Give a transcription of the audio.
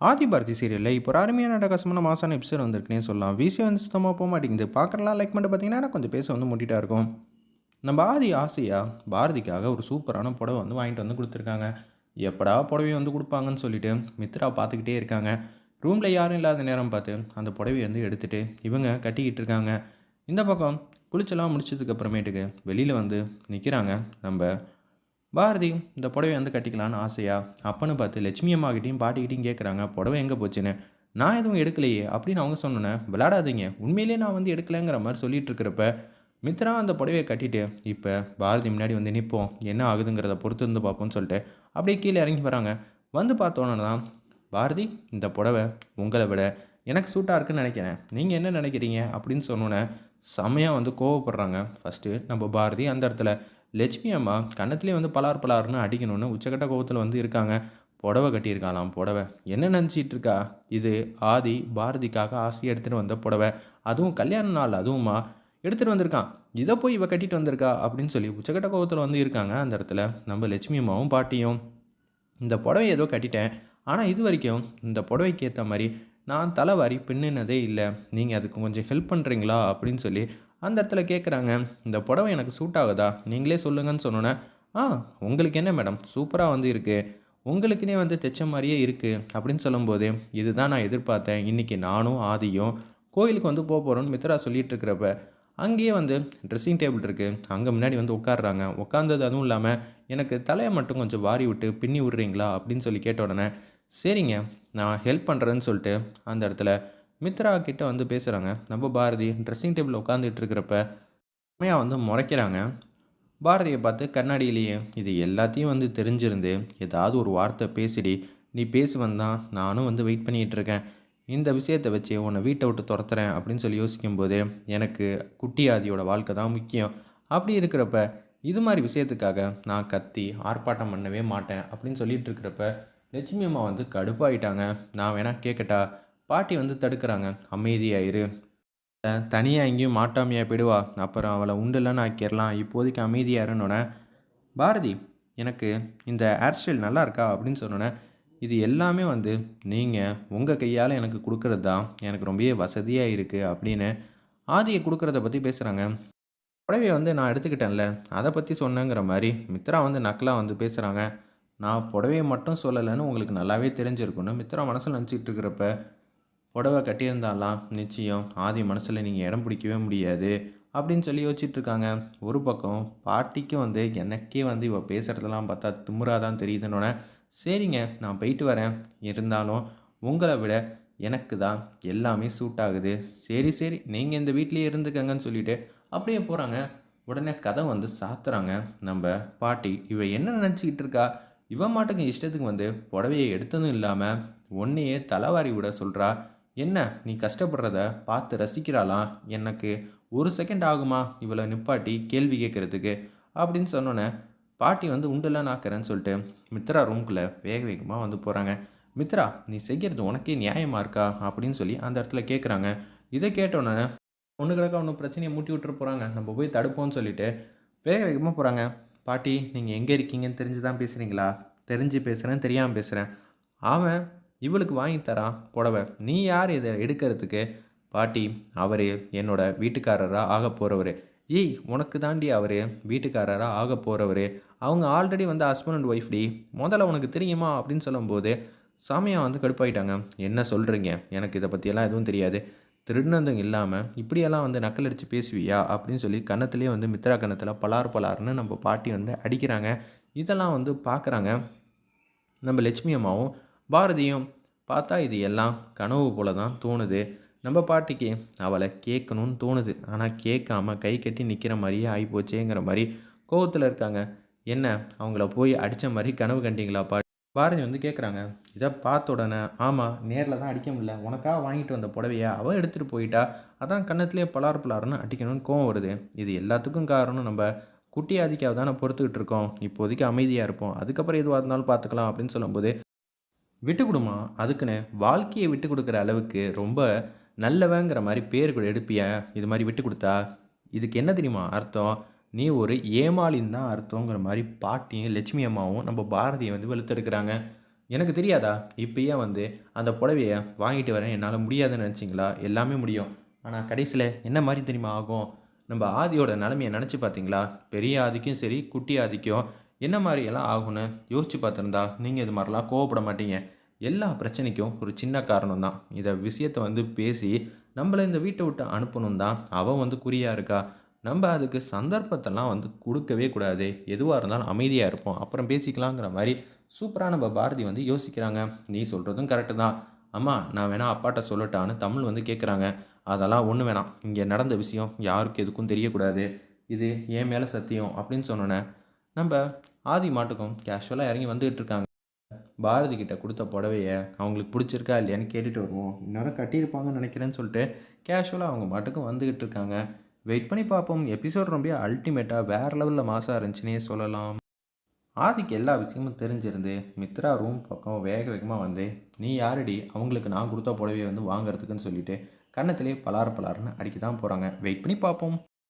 ஆதி பாரதி சீரியலில் இப்போ ஒரு அருமையான அட்டகாசமான மாசான எபிசோட் வந்திருக்குனே சொல்லலாம். விசி வந்து சுத்தமாக போக மாட்டேங்குது. பார்க்குறலாம் லைக் பண்ணிட்டு பார்த்தீங்கன்னா கொஞ்சம் பேச வந்து முட்டிட்டா இருக்கும். நம்ம ஆதி ஆசையாக பாரதிக்காக ஒரு சூப்பரான புடவை வந்து வாங்கிட்டு வந்து கொடுத்துருக்காங்க. எப்படா புடவை வந்து கொடுப்பாங்கன்னு சொல்லிட்டு மித்ரா பார்த்துக்கிட்டே இருக்காங்க. ரூமில் யாரும் இல்லாத நேரம் பார்த்து அந்த புடவையை வந்து எடுத்துகிட்டு இவங்க கட்டிக்கிட்டு இருக்காங்க. இந்த பக்கம் குளிச்செல்லாம் முடிச்சதுக்கு அப்புறமேட்டுக்கு வெளியில் வந்து நிற்கிறாங்க நம்ம பாரதி இந்த புடவை வந்து கட்டிக்கலான்னு ஆசையா? அப்பன்னு பார்த்து லட்சுமி அம்மாக்கிட்டையும் பாட்டிக்கிட்டையும் கேட்குறாங்க புடவை எங்கே போச்சுன்னு? நான் எதுவும் எடுக்கலையே. அப்படின்னு அவங்க சொன்னோன்னே விளையாடாதீங்க உண்மையிலேயே நான் வந்து எடுக்கலைங்கிற மாதிரி சொல்லிட்டு இருக்கிறப்ப மித்ரா அந்த புடவையை கட்டிட்டு இப்போ பாரதி முன்னாடி வந்து நிற்போம் என்ன ஆகுதுங்கிறத பொறுத்து இருந்து பார்ப்போம்னு சொல்லிட்டு அப்படியே கீழே இறங்கி வராங்க. வந்து பார்த்தோன்னே தான் பாரதி இந்த புடவை உங்களை விட எனக்கு சூட்டாக இருக்குன்னு நினைக்கிறேன். நீங்கள் என்ன நினைக்கிறீங்க? அப்படின்னு சொன்னோன்னே செம்மையாக வந்து கோவப்படுறாங்க. ஃபஸ்ட்டு நம்ம பாரதி அந்த இடத்துல லட்சுமி அம்மா கன்னத்துலேயே வந்து பலார் பலார்னு அடிக்கணும்னு உச்சக்கட்ட கோவத்தில் வந்து இருக்காங்க. புடவை கட்டியிருக்காளாம் புடவை. என்ன நினச்சிட்டு இருக்கா? இது ஆதி பாரதிக்காக ஆசையை எடுத்துகிட்டு வந்த புடவை. அதுவும் கல்யாண நாள் அதுவுமா? எடுத்துகிட்டு வந்திருக்கான். இதை போய் இவ கட்டிட்டு வந்திருக்கா அப்படின்னு சொல்லி உச்சக்கட்ட கோவத்தில் வந்து இருக்காங்க அந்த இடத்துல. நம்ம லட்சுமி அம்மாவும் பாட்டியும். இந்த புடவை ஏதோ கட்டிட்டேன். ஆனால் இது வரைக்கும் இந்த புடவைக்கு ஏற்ற மாதிரி நான் தலைவாரி பின்னினதே இல்லை. நீங்கள் அதுக்கு கொஞ்சம் ஹெல்ப் பண்ணுறீங்களா அப்படின்னு சொல்லி அந்த இடத்துல கேட்குறாங்க இந்த புடவை எனக்கு சூட் ஆகுதா? நீங்களே சொல்லுங்கன்னு சொன்னோன்னே ஆ உங்களுக்கு என்ன மேடம் சூப்பராக வந்து இருக்குது உங்களுக்குனே வந்து தைச்ச மாதிரியே இருக்குது அப்படின்னு சொல்லும்போது இதுதான் நான் எதிர்பார்த்தேன். இன்றைக்கி நானும் ஆதியும் கோயிலுக்கு வந்து போக போகிறோன்னு மித்ரா சொல்லிட்டு இருக்கிறப்ப அங்கேயே வந்து ட்ரெஸ்ஸிங் டேபிள் இருக்குது அங்கே முன்னாடி வந்து உட்காடுறாங்க உட்காந்தது அதுவும் இல்லாமல் எனக்கு தலையை மட்டும் கொஞ்சம் வாரி விட்டு பின்னி விட்றீங்களா? அப்படின்னு சொல்லி கேட்ட உடனே சரிங்க நான் ஹெல்ப் பண்ணுறேன்னு சொல்லிட்டு அந்த இடத்துல மித்ரா கிட்ட வந்து பேசுகிறாங்க நம்ம பாரதி ட்ரெஸ்ஸிங் டேபிள் உட்காந்துட்டு இருக்கிறப்ப உண்மையாக வந்து முறைக்கிறாங்க. பாரதியை பார்த்து கண்ணாடியிலேயே இது எல்லாத்தையும் வந்து தெரிஞ்சிருந்து ஏதாவது ஒரு வார்த்தை பேசிடி. நீ பேசி வந்தான் நானும் வந்து வெயிட் பண்ணிகிட்டு இருக்கேன். இந்த விஷயத்தை வச்சு உன்னை வீட்டை விட்டு துரத்துறேன் அப்படின்னு சொல்லி யோசிக்கும்போது எனக்கு குட்டியாதியோட வாழ்க்கை தான் முக்கியம். அப்படி இருக்கிறப்ப இது மாதிரி விஷயத்துக்காக நான் கத்தி ஆர்ப்பாட்டம் பண்ணவே மாட்டேன் அப்படின்னு சொல்லிட்டு இருக்கிறப்ப லட்சுமி அம்மா வந்து கடுப்பாயிட்டாங்க. நான் வேணால் கேட்கட்டா பாட்டி வந்து தடுக்கிறாங்க. அமைதியாயிரு தனியாக எங்கேயும் மாட்டாமையாக போயிடுவா. அப்புறம் அவளை உண்டுலன்னு ஆக்கிடலாம் இப்போதைக்கு அமைதியாருன்னொன்னே பாரதி எனக்கு இந்த ஹேர் ஸ்டைல் நல்லா இருக்கா? அப்படின்னு சொன்னோன்னே இது எல்லாமே வந்து நீங்கள் உங்கள் கையால் எனக்கு கொடுக்கறது தான். எனக்கு ரொம்பவே வசதியாக இருக்குது அப்படின்னு ஆதியை கொடுக்குறத பற்றி பேசுகிறாங்க புடவையை வந்து நான் எடுத்துக்கிட்டேன்ல அதை பற்றி சொன்னேங்கிற மாதிரி மித்ரா வந்து நக்கலாக வந்து பேசுகிறாங்க நான் புடவையை மட்டும் சொல்லலைன்னு உங்களுக்கு நல்லாவே தெரிஞ்சிருக்குன்னு மித்ரா மனசில் நினச்சிக்கிட்டு இருக்கிறப்ப புடவை கட்டியிருந்தாலாம் நிச்சயம் ஆதி மனசில் நீங்கள் இடம் பிடிக்கவே முடியாது அப்படின்னு சொல்லி யோசிச்சுட்டு இருக்காங்க ஒரு பக்கம் பாட்டிக்கும் வந்து எனக்கே வந்து இவ பேசுகிறதெல்லாம் பார்த்தா திமுறாக தான் தெரியுதுன்னொன்னே சரிங்க நான் போயிட்டு வரேன். இருந்தாலும் உங்களை விட எனக்கு தான் எல்லாமே சூட் ஆகுது. சரி சரி நீங்கள் இந்த வீட்லேயே இருந்துக்கங்கன்னு சொல்லிட்டு அப்படியே போகிறாங்க உடனே கதை வந்து சாத்துறாங்க. நம்ம பாட்டி இவ என்ன நினச்சிக்கிட்டு இருக்கா? இவன் மாட்டுக்கு இஷ்டத்துக்கு வந்து புடவையை எடுத்ததும் இல்லாமல் ஒன்றையே தலைவாரி விட சொல்கிறா என்ன நீ கஷ்டப்படுறத பார்த்து ரசிக்கிறாளாம் எனக்கு ஒரு செகண்ட் ஆகுமா இவளை நிப்பாட்டி கேள்வி கேட்குறதுக்கு? அப்படின்னு சொன்னோன்னே பாட்டி வந்து உண்டெல்லாம் நாக்கிறேன்னு சொல்லிட்டு மித்ரா ரூம்குள்ளே வேக வேகமாக வந்து போகிறாங்க மித்ரா நீ செய்கிறது உனக்கே நியாயமாக இருக்கா? அப்படின்னு சொல்லி அந்த இடத்துல கேட்குறாங்க இதை கேட்டோன்னே ஒன்று கிடக்க ஒன்றும் பிரச்சனையை மூட்டி விட்டுற போகிறாங்க நம்ம போய் தடுப்போம்னு சொல்லிட்டு வேக வேகமாக போகிறாங்க பாட்டி நீங்கள் எங்கே இருக்கீங்கன்னு தெரிஞ்சு தான் பேசுகிறீங்களா தெரிஞ்சு பேசுகிறேன் தெரியாமல் பேசுகிறேன் அவன் இவளுக்கு வாங்கி தரான் புடவை. நீ யார் இதை எடுக்கிறதுக்கு? பாட்டி அவர் என்னோட வீட்டுக்காரராக ஆக போகிறவர் ஏய் உனக்கு தாண்டி அவர் வீட்டுக்காரராக ஆக போகிறவர் அவங்க ஆல்ரெடி வந்து ஹஸ்பண்ட் அண்ட் ஒய்ஃப் டி. முதல்ல உனக்கு தெரியுமா அப்படின்னு சொல்லும்போது சாமியா வந்து கடுப்பாயிட்டாங்க. என்ன சொல்கிறீங்க எனக்கு இதை பற்றியெல்லாம் எதுவும் தெரியாது. திருடினதும் இல்லாமல் இப்படியெல்லாம் வந்து நக்கல் அடித்து பேசுவியா? அப்படின்னு சொல்லி கன்னத்துலேயே வந்து மித்ரா கன்னத்தில் பலார் பலார்னு நம்ம பாட்டி வந்து அடிக்கிறாங்க. இதெல்லாம் வந்து பார்க்குறாங்க நம்ம லட்சுமி அம்மாவும். பாரதியும் பார்த்தா இது எல்லாம் கனவு போல தான் தோணுது. நம்ம பாட்டிக்கு அவளை கேட்கணும்னு தோணுது. ஆனால் கேட்காம கை கட்டி நிற்கிற மாதிரியே ஆகிப்போச்சேங்கிற மாதிரி கோவத்தில் இருக்காங்க. என்ன அவங்கள போய் அடித்த மாதிரி கனவு கண்டிங்களா பாட்டி? பாரதி வந்து கேட்குறாங்க இதை பார்த்த உடனே ஆமாம் நேரில் தான் அடிக்க முடியல. உனக்காக வாங்கிட்டு வந்த புடவையை அவள் எடுத்துகிட்டு போயிட்டா அதான் கன்னத்துலேயே பலார் பலாருன்னு அடிக்கணும்னு கோவம் வருது. இது எல்லாத்துக்கும் காரணம் நம்ம குட்டி ஆதிக்காக தானே பொறுத்துக்கிட்டு இருக்கோம். இப்போதைக்கு அமைதியாக இருப்போம். அதுக்கப்புறம் எதுவாக இருந்தாலும் பார்த்துக்கலாம் அப்படின்னு சொல்லும்போது விட்டு கொடுமா அதுக்குன்னு வாழ்க்கையை விட்டு கொடுக்குற அளவுக்கு ரொம்ப நல்லவங்கிற மாதிரி பேர் கூட எடுப்பிய இது மாதிரி விட்டு கொடுத்தா இதுக்கு என்ன தெரியுமா அர்த்தம்? நீ ஒரு ஏமாளின்னு தான் அர்த்தங்கிற மாதிரி பாட்டியும் லட்சுமி அம்மாவும் நம்ம பாரதியை வந்து வெளுத்தெடுக்கிறாங்க. எனக்கு தெரியாதா? இப்பயே வந்து அந்த புடவைய வாங்கிட்டு வரேன். என்னால் முடியாதுன்னு நினச்சிங்களா? எல்லாமே முடியும். ஆனால் கடைசியில் என்ன மாதிரி தெரியுமா ஆகும்? நம்ம ஆதியோட நிலமையை நினச்சி பார்த்தீங்களா பெரிய ஆதிக்கும் சரி குட்டி ஆதிக்கும் என்ன மாதிரியெல்லாம் ஆகும்னு யோசிச்சு பார்த்துருந்தா நீங்கள் இது மாதிரிலாம் கோவப்பட மாட்டீங்க. எல்லா பிரச்சனைக்கும் ஒரு சின்ன காரணம் தான் இதை விஷயத்தை வந்து பேசி நம்மளை இந்த வீட்டை விட்டு அனுப்பணும் தான் அவன் வந்து குறியாக இருக்கா? நம்ம அதுக்கு சந்தர்ப்பத்தெல்லாம் வந்து கொடுக்கவே கூடாது. எதுவாக இருந்தாலும் அமைதியாக இருப்போம். அப்புறம் பேசிக்கலாங்கிற மாதிரி சூப்பராக நம்ம பாரதி வந்து யோசிக்கிறாங்க. நீ சொல்கிறதும் கரெக்டு தான். அம்மா நான் வேணா அப்பாட்ட சொல்லட்டான்னு தமிழ் வந்து கேட்குறாங்க அதெல்லாம் ஒன்று வேணாம். இங்கே நடந்த விஷயம் யாருக்கு எதுக்கும் தெரியக்கூடாது. இது என் மேலே சத்தியம் அப்படின்னு சொன்னோன்னே நம்ம ஆதி மாட்டுக்கும் கேஷுவலாக இறங்கி வந்துகிட்டு இருக்காங்க. பாரதி கிட்ட கொடுத்த புடவையை அவங்களுக்கு பிடிச்சிருக்கா இல்லையான்னு கேட்டுட்டு வருவோம். இந்நேரம் கட்டியிருப்பாங்கன்னு நினைக்கிறேன்னு சொல்லிட்டு கேஷுவலாக அவங்க மட்டுக்கும் வந்துக்கிட்டு இருக்காங்க. வெயிட் பண்ணி பார்ப்போம். எபிசோட் ரொம்ப அல்டிமேட்டாக வேறு லெவலில் மாசாக இருந்துச்சுன்னே சொல்லலாம். ஆதிக்கு எல்லா விஷயமும் தெரிஞ்சிருந்து மித்ரா ரூம் பக்கம் வேக வேகமாக வந்து நீ யாரடி? அவங்களுக்கு நான் கொடுத்த புடவையை வந்து வாங்குறதுக்குன்னு சொல்லிட்டு கன்னத்திலே பலார் பலார்னு அடிக்க தான் போகிறாங்க வெயிட் பண்ணி பார்ப்போம்.